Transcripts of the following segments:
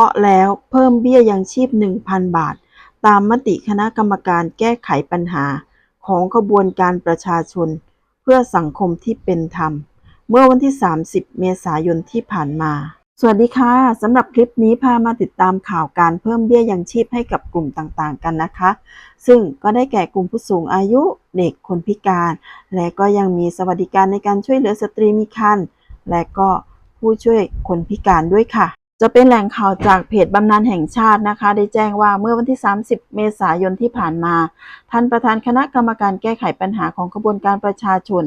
าะแล้ว เพิ่มเบี้ยยังชีพ 1,000 บาท ตามมติคณะกรรมการแก้ไขปัญหาของขบวนการประชาชน เพื่อสังคมที่เป็นธรรม เมื่อวันที่ 30 เมษายนที่ผ่านมา สวัสดีค่ะสำหรับคลิปนี้พามาติดตามข่าวการเพิ่มเบี้ยยังชีพให้กับกลุ่มต่างๆ กันนะคะ ซึ่งก็ได้แก่กลุ่มผู้สูงอายุเด็กคนพิการ และก็ยังมีสวัสดิการในการช่วยเหลือสตรีมีครรภ์และก็ผู้ช่วยคนพิการด้วยค่ะ จะเป็นแหล่งข่าวจากเพจบำนาญแห่งชาตินะคะ ได้แจ้งว่าเมื่อวันที่ 30 เมษายนที่ผ่านมา ท่านประธานคณะกรรมการแก้ไขปัญหาของกระบวนการประชาชน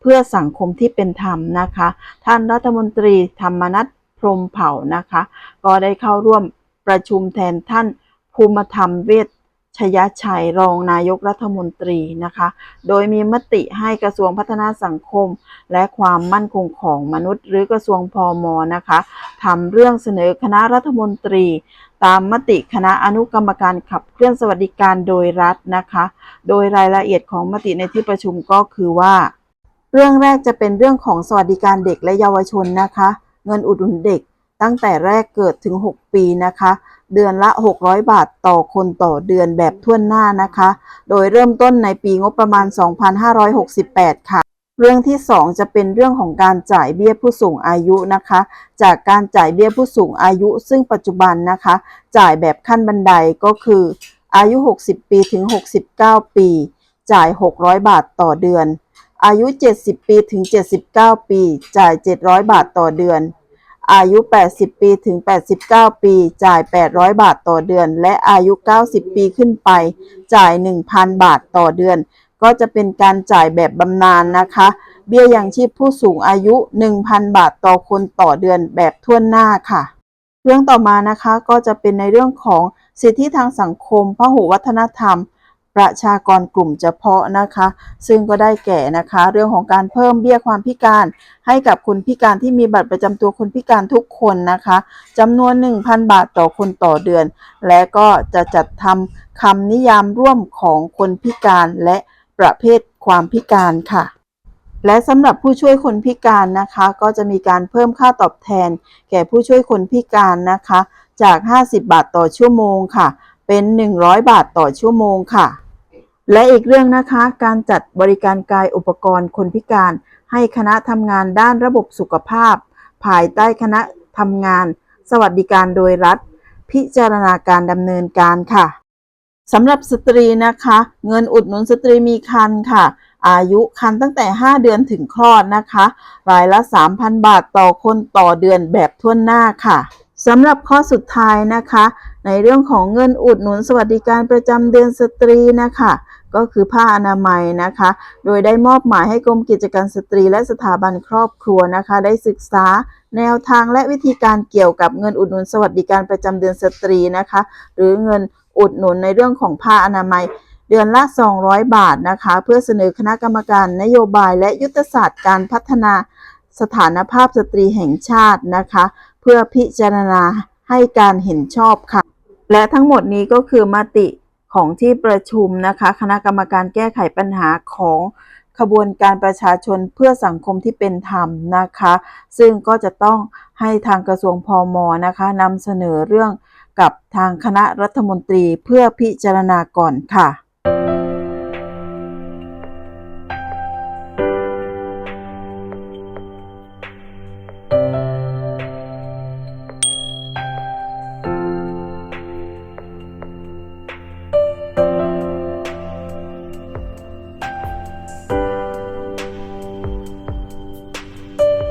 เพื่อสังคมที่เป็นธรรมนะคะ ท่านรัฐมนตรีธรรมนัฐพรมเผ่านะคะ ก็ได้เข้าร่วมประชุมแทนท่านภูมิธรรมเวช ชยชัยรองนายกรัฐมนตรีนะคะ โดยมีมติให้กระทรวงพัฒนาสังคม และความมั่นคงของมนุษย์ หรือกระทรวงพมนะคะทำเรื่องเสนอคณะรัฐมนตรี ตามมติคณะอนุกรรมการขับเคลื่อนสวัสดิการโดยรัฐนะคะ โดยรายละเอียดของมติในที่ประชุมก็คือว่า เรื่องแรกจะเป็นเรื่องของสวัสดิการเด็กและเยาวชนนะคะ เงินอุดหนุนเด็กตั้งแต่แรกเกิดถึง 6 ปีนะคะ เดือนละ 600 บาทต่อคนต่อเดือนแบบทั่วหน้านะคะ โดยเริ่มต้นในปีงบประมาณ 2568 ค่ะ เรื่องที่ 2 จะเป็นเรื่องของการจ่ายเบี้ยผู้สูงอายุนะคะ จากการจ่ายเบี้ยผู้สูงอายุ ซึ่งปัจจุบันนะคะ จ่ายแบบขั้นบันไดก็คืออายุ 60 ปีถึง 69 ปี จ่าย 600 บาทต่อเดือน อายุ 70 ปีถึง 79 ปี จ่าย 700 บาทต่อเดือน อายุ 80 ปีถึง 89 ปี จ่าย 800 บาทต่อเดือน และอายุ 90 ปีขึ้นไป จ่าย 1,000 บาทต่อเดือน ก็จะเป็นการจ่ายแบบบำนาญนะคะ เบี้ยยังชีพผู้สูงอายุ 1,000 บาทต่อคนต่อเดือนแบบทั่วหน้าค่ะ เรื่องต่อมานะคะก็จะเป็นในเรื่องของสิทธิทางสังคมพหุวัฒนธรรม ประชากรกลุ่มเฉพาะนะคะ ซึ่งก็ได้แก่นะคะ เรื่องของการเพิ่มเบี้ยความพิการ ให้กับคนพิการที่มีบัตรประจำตัวคนพิการทุกคนนะคะจำนวน 1,000 บาทต่อคนต่อเดือน และก็จะจัดทำคำนิยามร่วมของคนพิการและประเภทความพิการค่ะและสำหรับผู้ช่วยคนพิการนะคะ ก็จะมีการเพิ่มค่าตอบแทน แก่ผู้ช่วยคนพิการนะคะ จาก 50 บาทต่อชั่วโมงค่ะ เป็น 100 บาทต่อชั่วโมงค่ะ และอีกเรื่องนะคะการจัดบริการกายอุปกรณ์คนพิการให้คณะทำงานด้านระบบสุขภาพ ภายใต้คณะทำงาน สวัสดิการโดยรัฐ พิจารณาการดำเนินการค่ะสำหรับสตรีนะคะ เงินอุดหนุนสตรีมีครรภ์ค่ะ อายุครรภ์ตั้งแต่ 5 เดือนถึงคลอดนะคะ รายละ 3,000 บาทต่อคนต่อเดือนแบบทั่วหน้าค่ะสำหรับข้อสุดท้ายนะคะ ในเรื่องของเงินอุดหนุนสวัสดิการประจำเดือนสตรีนะคะ ก็คือผ้าอนามัยนะคะ โดยได้มอบหมายให้กรมกิจการสตรีและสถาบันครอบครัวนะคะ ได้ศึกษาแนวทางและวิธีการเกี่ยวกับเงินอุดหนุนสวัสดิการประจำเดือนสตรีนะคะ หรือเงินอุดหนุนในเรื่องของผ้าอนามัย เดือนละ 200 บาทนะคะ เพื่อเสนอคณะกรรมการนโยบายและยุทธศาสตร์การพัฒนาสถานภาพสตรีแห่งชาตินะคะ เพื่อพิจารณาให้การเห็นชอบค่ะ และทั้งหมดนี้ก็คือมติ ของที่ประชุมนะคะ คณะกรรมการแก้ไขปัญหาของขบวนการประชาชนเพื่อสังคมที่เป็นธรรมนะคะ ซึ่งก็จะต้องให้ทางกระทรวงพอมนะคะนำเสนอเรื่องกับทางคณะรัฐมนตรีเพื่อพิจารณาก่อนค่ะ